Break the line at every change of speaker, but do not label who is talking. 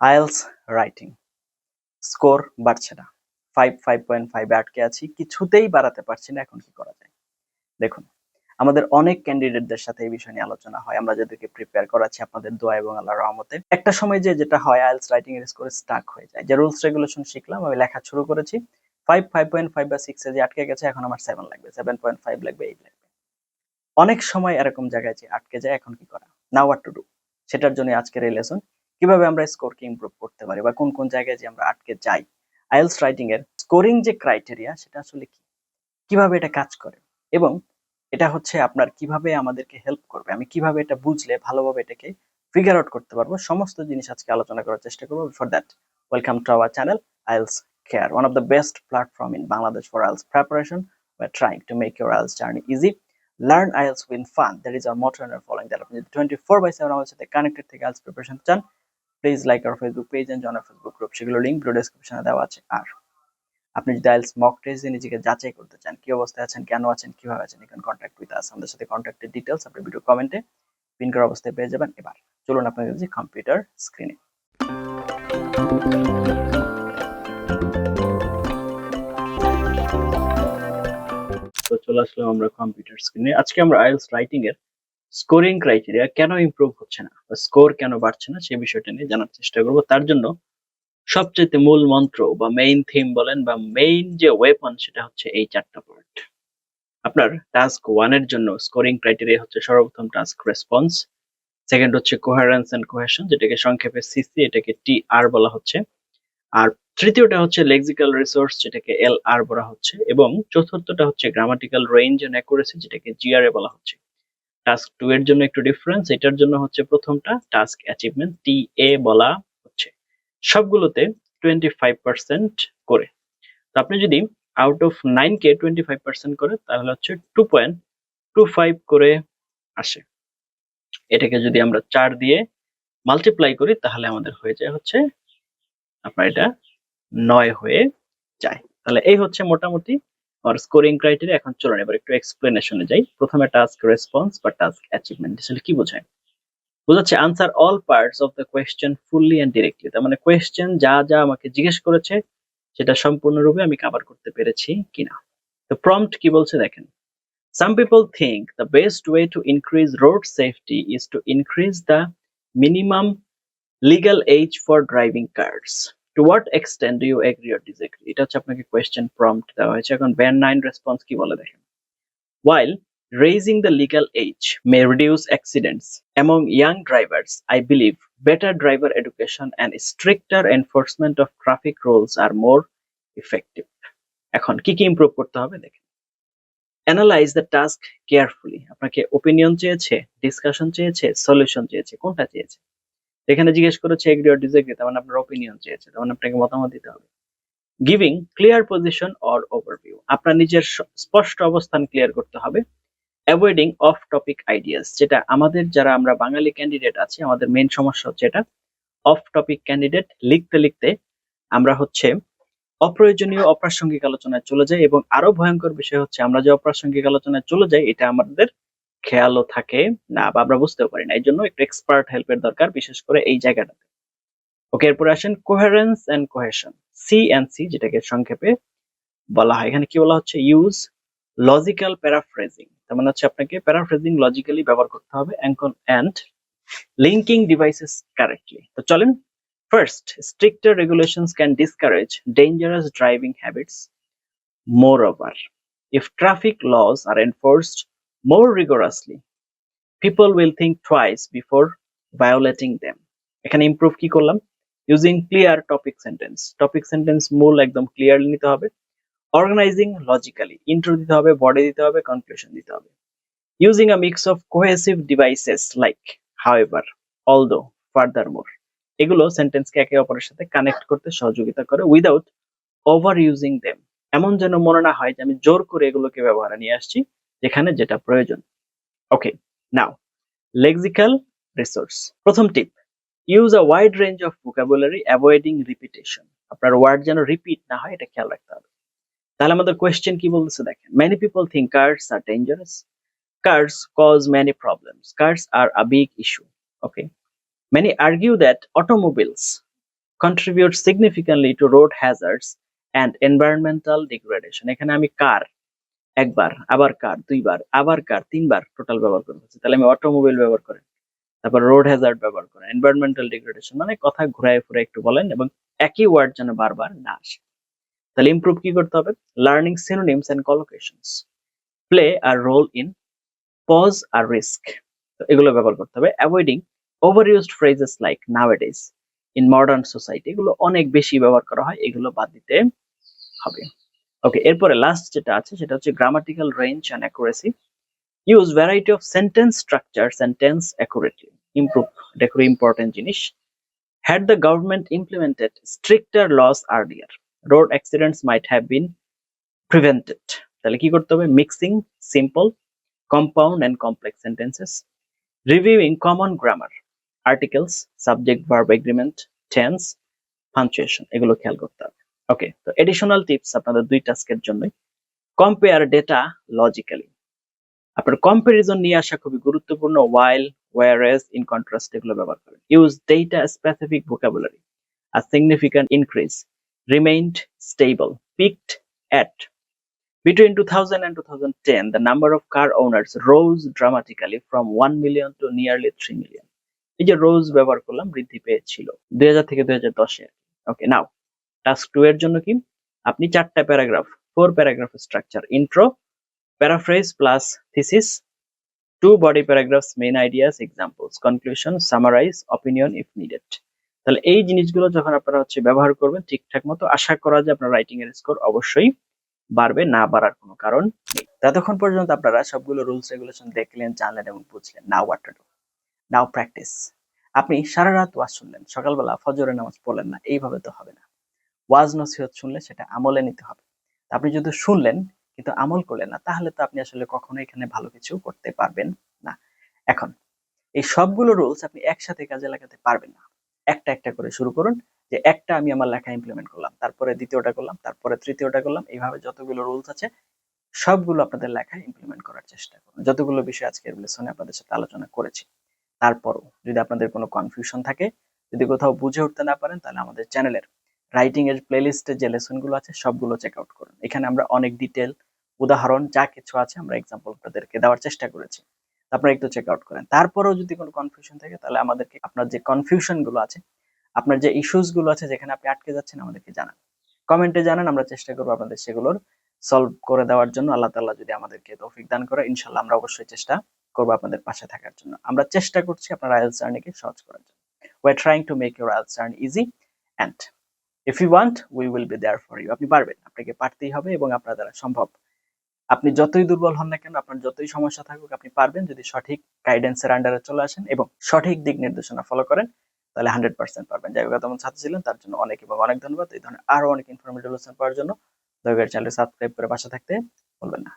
IELTS writing. Score বাড়ছে না। Five five point ফাইভে আটকে আছি, কিছুতেই বাড়াতে পারছি না, এখন কি করা যায়? দেখুন, আমাদের অনেক ক্যান্ডিডেটদের সাথে এই বিষয় নিয়ে আলোচনা হয়। আমরা যাদেরকে প্রিপেয়ার করাচ্ছি আপনাদের দোয়া এবং আল্লাহর রহমতে। একটা সময় যে যেটা হয় আইএলস রাইটিং এর স্কোর স্টাক হয়ে যায়। যে রুলস রেগুলেশন শিখলাম, আমি লেখা শুরু করেছি। ফাইভ ফাইভ পয়েন্ট ফাইভ বা সিক্স যে আটকে গেছে, এখন আমার সেভেন লাগবে। সেভেন পয়েন্ট ফাইভ লাগবে এইট লাগবে। অনেক সময় এরকম জায়গায় যে আটকে যায়, এখন কি করা? নাও হোয়াট টু ডু সেটার জন্য আজকের এই লেসন কীভাবে আমরা স্কোরকে ইমপ্রুভ করতে পারি বা কোন কোন জায়গায় যে আমরা আটকে যাই। আইএলস রাইটিং এর স্কোরিং যে ক্রাইটেরিয়া সেটা আসলে কি? কীভাবে এটা কাজ করে? এবং এটা হচ্ছে আপনার কীভাবে আমাদেরকে হেল্প করবে? আমি কীভাবে এটা বুঝলে ভালোভাবে এটাকে ফিগার আউট করতে পারব? সমস্ত জিনিস আজকে আলোচনা করার চেষ্টা করব। For that welcome to our channel IELTS care one of the best platform in Bangladesh for IELTS preparation we are trying to make your IELTS journey easy. Learn IELTS with fun. That is our motto and our following. That. যদি 24 by 7 আমাদের সাথে connected থেকে IELTS চান please like our Facebook page and join Facebook group সেগুলো link video ডেসক্রিপশনে দেওয়া আছে। আর আপনি যদি আইএলস মক টেস্ট দিয়ে নিজেকে যাচাই করতে চান, কি অবস্থায় আছেন, কেন আছেন, কীভাবে আছেন, এখানে কন্ট্যাক্ট উইথ আস আমাদের সাথে কন্ট্যাক্টের ডিটেলস আপনি ভিডিও কমেন্টে পিন করা অবস্থায় পেয়ে যাবেন। এবার চলুন আপনাদের যে কম্পিউটার স্ক্রিনে তো চলে আসলাম আমরা কম্পিউটার স্ক্রিনে আজকে আমরা আইএলস রাইটিং এর স্কোরিং ক্রাইটেরিয়া কেন ইমপ্রুভ হচ্ছে না বা স্কোর কেন বাড়ছে না সেই বিষয়টা নিয়ে জানার চেষ্টা করব। তার জন্য সবচেয়ে মূল মন্ত্র বা মেইন থিম বলেন বা মেইন যে ওয়েপন সেটা হচ্ছে এই চারটা পয়েন্ট আপনার টাস্ক ওয়ানের জন্য স্কোরিং ক্রাইটেরিয়া হচ্ছে সর্বপ্রথম টাস্ক রেসপন্স সেকেন্ড হচ্ছে কোহারেন্স এন্ড কোহেশন যেটাকে সংক্ষেপে সিসি এটাকে টি আর বলা হচ্ছে। আর তৃতীয়টা হচ্ছে লেক্সিক্যাল রিসোর্স যেটাকে এল আর বলা হচ্ছে। এবং চতুর্থটা হচ্ছে গ্রামাটিক্যাল রেঞ্জ এন্ড অ্যাকুরেসি যেটাকে জিআর এ বলা হচ্ছে। টাস্ক টু এর জন্য একটু ডিফারেন্স এটার জন্য হচ্ছে প্রথমটা টাস্ক অ্যাচিভমেন্ট টি এ বলা হচ্ছে। সবগুলোতে টোয়েন্টি ফাইভ পার্সেন্ট করে। তো আপনি যদি আউট অফ নাইন কে টোয়েন্টি ফাইভ পার্সেন্ট করে, তাহলে হচ্ছে টু পয়েন্ট টু ফাইভ করে আসে। এটাকে যদি আমরা চার দিয়ে মাল্টিপ্লাই করি, তাহলে আমাদের হয়ে যায় হচ্ছে আপনার এটা নয় হয়ে যায়। তাহলে এই হচ্ছে মোটামুটি আর স্কোরিং ক্রাইটেরিয়া এখন চলুন এবার একটু এক্সপ্লেনেশনে যাই। প্রথমে টাস্ক রেসপন্স বা টাস্ক অ্যাচিভমেন্ট আসলে কি বোঝায়? বোঝাচ্ছে answer all parts of the question fully and directly তার মানে কোয়েশ্চেন যা যা আমাকে জিজ্ঞেস করেছে, সেটা সম্পূর্ণরূপে আমি কভার করতে পেরেছি কিনা। তো প্রম্পট কি বলছে দেখেন? Some people think the best way to increase road safety is to increase the minimum legal age for driving cars. To what extent you agree or disagree এটা হচ্ছে আপনাকে কোয়েশ্চেন প্রম্পট দেওয়া হয়েছে। এখন ব্যান নাইন রেসপন্স কি বলে দেখেন? While raising the legal age may reduce accidents among young drivers I believe better driver education and stricter enforcement of traffic rules are more effective এখন কি কি ইম্প্রুভ করতে হবে দেখেন। অ্যানালাইজ দ্য টাস্ক কেয়ারফুলি আপনাকে ওপিনিয়ন চেয়েছে discussion চেয়েছে solution চেয়েছে, কোনটা চেয়েছে? এখানে জিজ্ঞেস করেছে এগ্রি অর ডিসএগ্রি তার মানে আপনার ওপিনিয়ন চেয়েছে, তার মানে আপনাকে মতামত দিতে হবে। Giving clear position or overview আপনার নিজের স্পষ্ট অবস্থান ক্লিয়ার করতে হবে। অ্যাভয়েডিং অফ টপিক আইডিয়াস যেটা আমাদের যারা আমরা বাঙালি ক্যান্ডিডেট আছি, আমাদের মেইন সমস্যা হচ্ছে এটা। অফ টপিক ক্যান্ডিডেট লিখতে লিখতে আমরা হচ্ছে অপ্রয়োজনীয় অপ্রাসঙ্গিক আলোচনায় চলে যাই এবং আরও ভয়ঙ্কর বিষয় হচ্ছে আমরা যে অপ্রাসঙ্গিক আলোচনায় চলে যাই, এটা আমাদের খেয়ালও থাকে। না, বা আমরা বুঝতেও পারি না। এই জন্য একটু এক্সপার্ট হেল্পের দরকার, বিশেষ করে এই জায়গাটাতে। ওকে এরপরে আসেন coherence and cohesion C and C যেটাকে সংক্ষেপে বলা হয়। এখানে কি বলা হচ্ছে? ইউজ লজিক্যাল প্যারাফ্রেজিং তার মানে হচ্ছে আপনাকে প্যারাফ্রেজিং লজিক্যালি ব্যবহার করতে হবে অ্যান্ড লিঙ্কিং ডিভাইসেস কারেক্টলি তো চলেন first stricter regulations can discourage dangerous driving habits moreover, if traffic laws are enforced more rigorously, people will think twice before violating them. এখানে ইমপ্রুভ কি করলাম? Using clear topic sentence topic sentence মূল একদম clearly নিতে হবে। Organising logically intro দিতে হবে body দিতে হবে কনক্লুশন দিতে হবে। Using a mix of cohesive devices like however although furthermore এগুলো সেন্টেন্সকে একে অপরের সাথে কানেক্ট করতে সহযোগিতা করে উইদাউট ওভার ইউজিং দেম এমন যেন মনে না হয় যে আমি জোর করে এগুলোকে ব্যবহারে নিয়ে আসছি। যেখানে যেটা প্রয়োজন। ওকে নাও লেক্সিক্যাল রিসোর্স প্রথম tip use a wide range of vocabulary avoiding repetition আপনার ওয়ার্ড যেন রিপিট না হয়, এটা খেয়াল রাখতে হবে। তাহলে আমাদের কোয়েশ্চেন কি বলতেছে দেখেন? Many people think cars are dangerous cars cause many problems cars are a big issue okay Many argue that automobiles contribute significantly to road hazards and environmental degradation. এখানে আমি কার একবার, আবার কার, দুইবার, আবার কার, তিনবার টোটাল ব্যবহার করে ফেলছি তাহলে আমি অটোমোবাইল ব্যবহার করেন, তারপর রোড হ্যাজার্ড ব্যবহার করেন এনভায়রনমেন্টাল ডিগ্রেডেশন মানে কথা ঘুরায় ফুরায় একটু বলেন এবং একই ওয়ার্ড যেন বারবার না আসে। তাহলে ইমপ্রুভ কি করতে হবে? Learning synonyms and collocations play a role in pose a risk এগুলো ব্যবহার করতে হবে। Avoiding overused phrases like nowadays in modern society এগুলো অনেক বেশি ব্যবহার করা হয়, এগুলো বাদ দিতে হবে। ওকে এরপরে লাস্ট যেটা আছে, সেটা হচ্ছে grammatical range and accuracy use variety of sentence structure sentence accurately improve এটা খুবই ইম্পর্টেন্ট জিনিস. Had the government implemented stricter laws earlier road accidents might have been prevented তাহলে কি করতে হবে? Mixing simple compound and complex sentences reviewing common grammar articles subject verb agreement tense punctuation এগুলো খেয়াল করতে হবে। ওকে তো এডিশনাল টিপস আপনাদের দুই টাস্কের জন্য কম্পেয়ার ডেটা লজিক্যালি আপনার কম্পেরিজন নিয়ে আসা খুবই গুরুত্বপূর্ণ while whereas in contrast এগুলো ব্যবহার করেন। Use data specific vocabulary R significant increase remained stable peaked at between two thousand and two thousand ten the number of car owners rose dramatically from one million to nearly three million এই যে রোজ ব্যবহার করলাম, বৃদ্ধি পেয়েছিল। দুই হাজার থেকে দুই হাজার দশে ওকে নাও টাস্ক টু এর জন্য কি? আপনি চারটা paragraph four paragraph structure intro paraphrase plus thesis two body paragraphs, main ideas, examples, conclusion, summarize, opinion if needed. তাহলে এই জিনিসগুলো যখন আপনারা হচ্ছে ব্যবহার করবেন, ঠিকঠাক মতো আশা করা যায় আপনার রাইটিং এর স্কোর অবশ্যই বাড়বে, না বাড়ার কোনো কারণ নেই। ততক্ষণ পর্যন্ত আপনারা সবগুলো রুলস রেগুলেশন দেখলেন, জানলেন এবং বুঝলেন। Now what to now practice আপনি সারা রাত ওয়াজ শুনলেন, সকালবেলা ফজরের নামাজ পড়লেন না, এইভাবে তো হবে না। ওয়াজ নসিহত শুনলে সেটা আমলে নিতে হবে। আপনি যদি শুনলেন কিন্তু আমল করলেন না, তাহলে তো আপনি আসলে কখনো এখানে ভালো কিছু করতে পারবেন না। এখন, এই সবগুলো রুলস আপনি একসাথে কাজে লাগাতে পারবেন না। একটা একটা করে শুরু করুন, যে একটা আমি আমার লেখা ইমপ্লিমেন্ট করলাম, তারপরে দ্বিতীয়টা করলাম, তারপরে তৃতীয়টা করলাম, এইভাবে যতগুলো রুলস আছে, সবগুলো আপনাদের লেখায় ইমপ্লিমেন্ট করার চেষ্টা করুন। যতগুলো বিষয় আজকের লেসনে আপনাদের সাথে আলোচনা করেছি, তারপরও যদি আপনাদের কোনো কনফিউশন থাকে, যদি কোথাও বুঝে উঠতে না পারেন, তাহলে আমাদের চ্যানেলের রাইটিং এর প্লেলিস্টে যে লেসনগুলো আছে, সবগুলো চেক আউট করুন। এখানে আমরা অনেক ডিটেল উদাহরণ, যা কিছু আছে আমরা এক্সাম্পল আপনাদেরকে দেওয়ার চেষ্টা করেছি। আপনারা একটু চেক আউট করেন। তারপরেও যদি কোনো কনফিউশন থাকে, তাহলে আমাদেরকে আপনার যে কনফিউশনগুলো আছে, আপনার যে ইস্যুসগুলো আছে, যেখানে আপনি আটকে যাচ্ছেন, আমাদেরকে জানান। কমেন্টে জানান, আমরা চেষ্টা করব আপনাদের সেগুলোর সলভ করে দেওয়ার জন্য। আল্লাহ তাল্লাহ যদি আমাদেরকে তৌফিক দান করে ইনশাল্লাহ আমরা অবশ্যই চেষ্টা করব আপনাদের পাশে থাকার জন্য। আমরা চেষ্টা করছি আপনার আইএলস জার্নিকে সহজ করার জন্য। Why trying to make your IELTS journey easy and if you want we will be there for you আপনি পারবেন, আপনাকে পারতেই হবে এবং আপনার দ্বারা সম্ভব। আপনি যতই দুর্বল হন না কেন, আপনার যতই সমস্যা থাকুক, আপনি পারবেন যদি সঠিক গাইডেন্সের আন্ডারে চলে আসেন এবং সঠিক দিক নির্দেশনা ফলো করেন, তাহলে হান্ড্রেড পার্সেন্ট পারবেন। যাই হোক ছাত্র ছিলেন, তার জন্য অনেক এবং অনেক ধন্যবাদ। এই ধরনের আরও অনেক ইনফরমেটিভ লেসন পাওয়ার জন্য। দয়া করে চ্যানেল সাবস্ক্রাইব করে পাশে থাকতে বলবেন না।